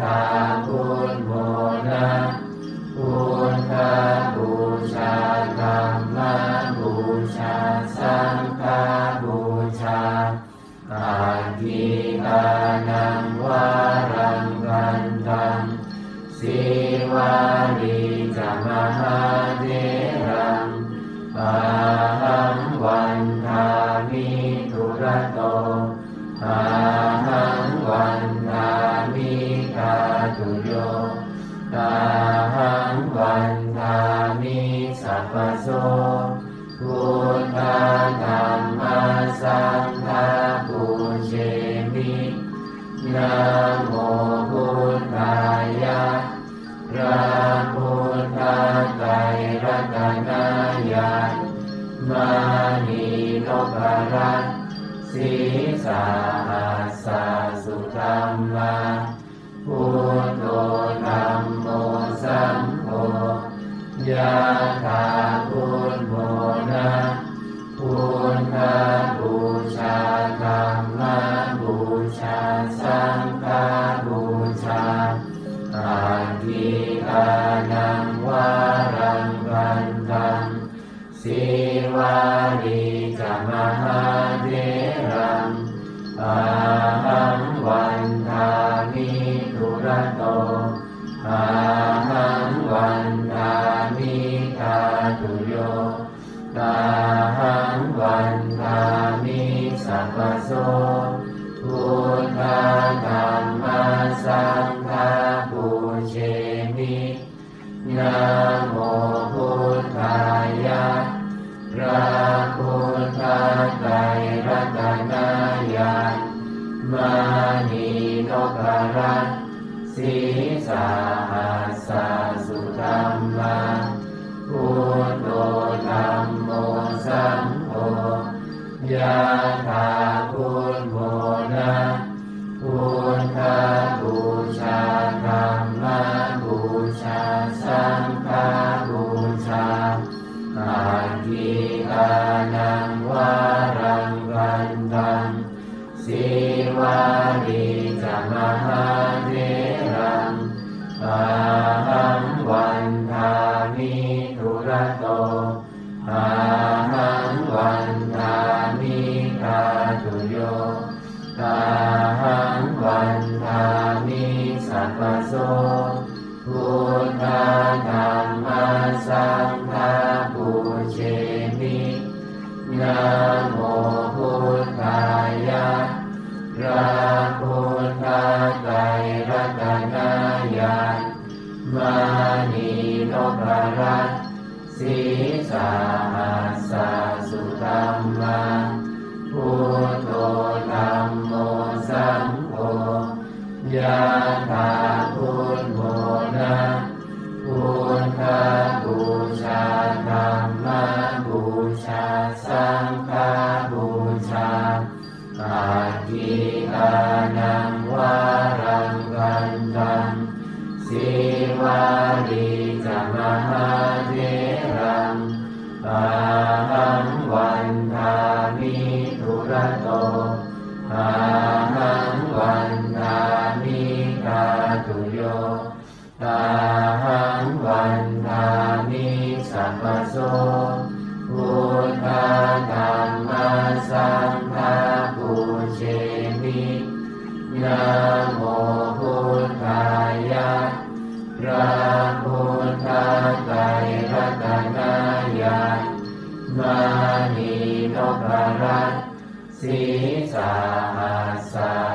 ทาบุญบุ ตุโยตาหังวันทามิสัพพโสพุทธาธรรมาสังฆาปูเชมินา อาหังวันนามิตาตุโยตาหังวันนามิสัพพโส Amen. มานีนพรัตสีสาหัสสุตัมมาภู Hari พุทธไตรรัตนายามานีนพรัตสีสาหัสา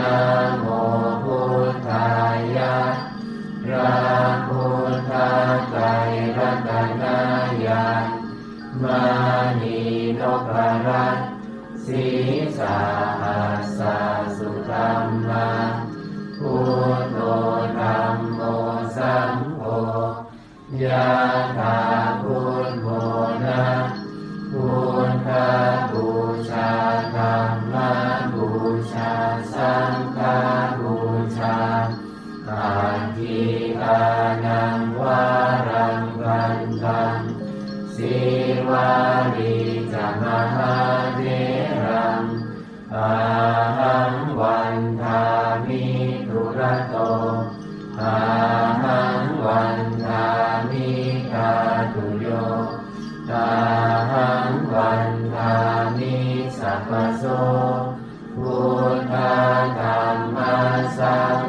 Namo บูชาอาทิตานังวารังกันตังสิวารี Gaza.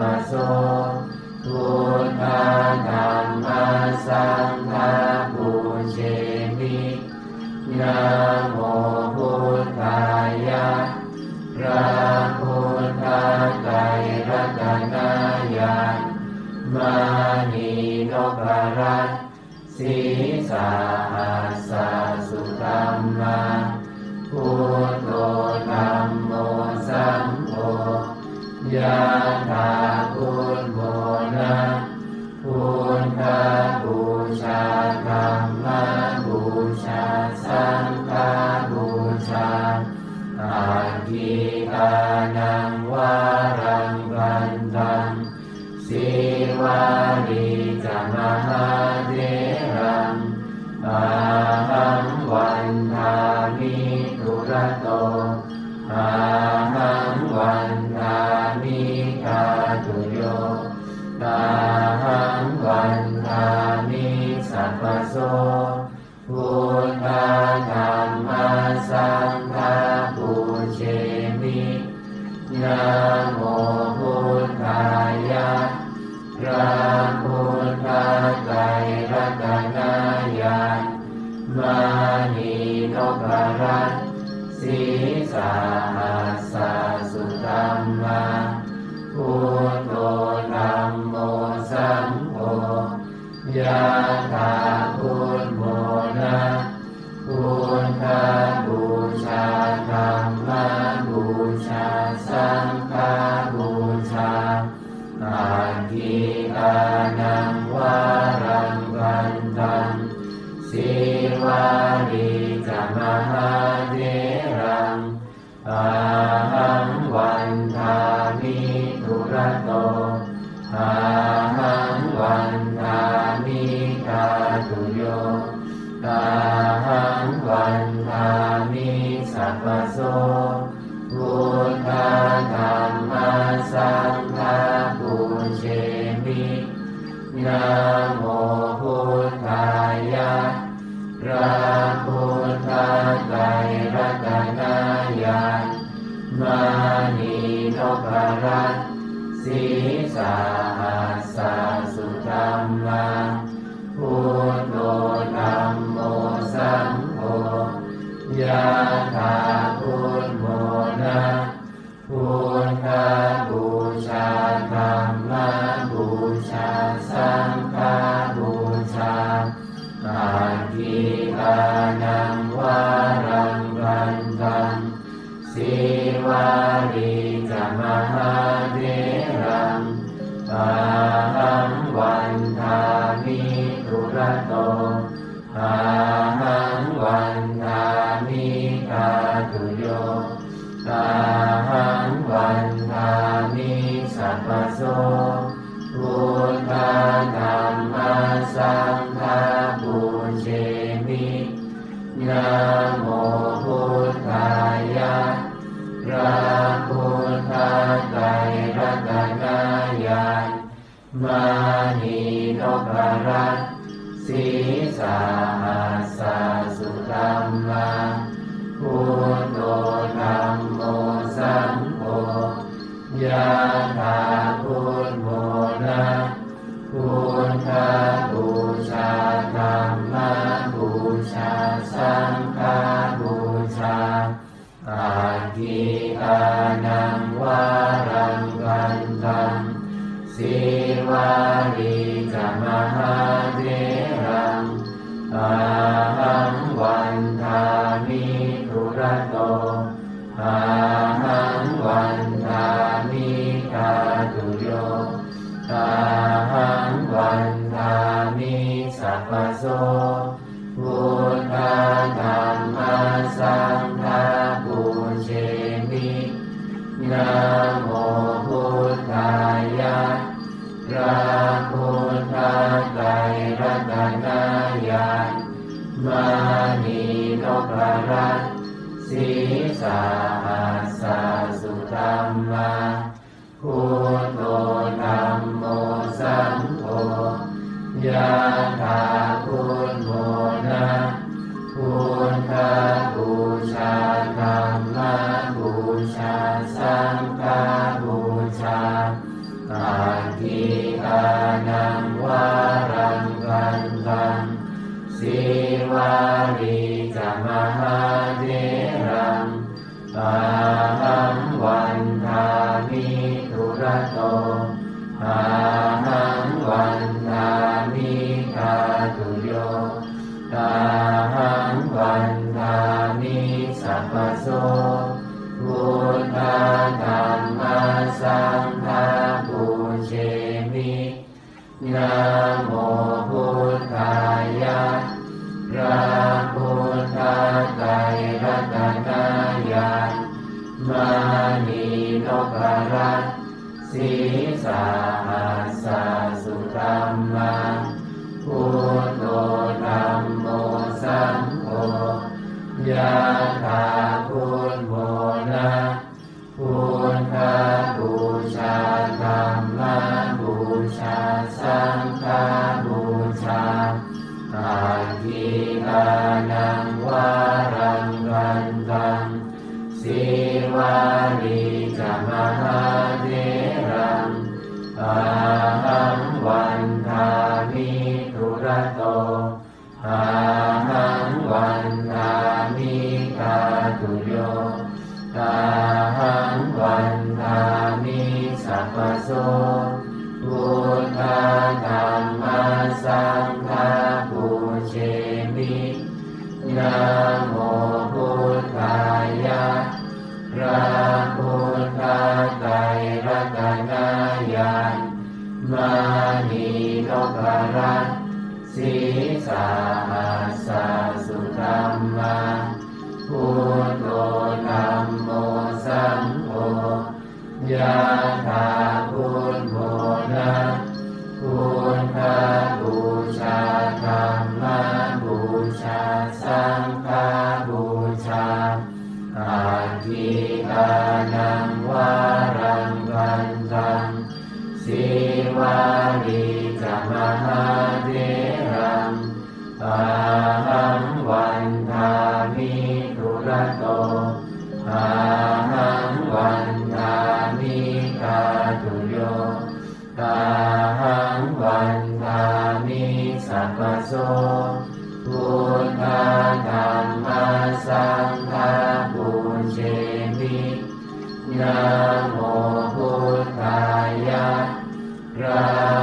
มโสพุทธธรรมสังฆบูเชมินา คุณบุญ โยตาหังวันทามิสัพพโส หังวันทามิทุระโตอา มานีนพรัตสีสาหัสสุตัมมาพุทโธธรรมโมสังโฆยะถา Ave Amen. โมพุทธายะพระพุทธไตรรัตนายามานีนพรัตศีสา สังฆาบูเชมินา สัพปโสพุทธาธรรมสังฆาปุญเจมินาโมพุทธายะระ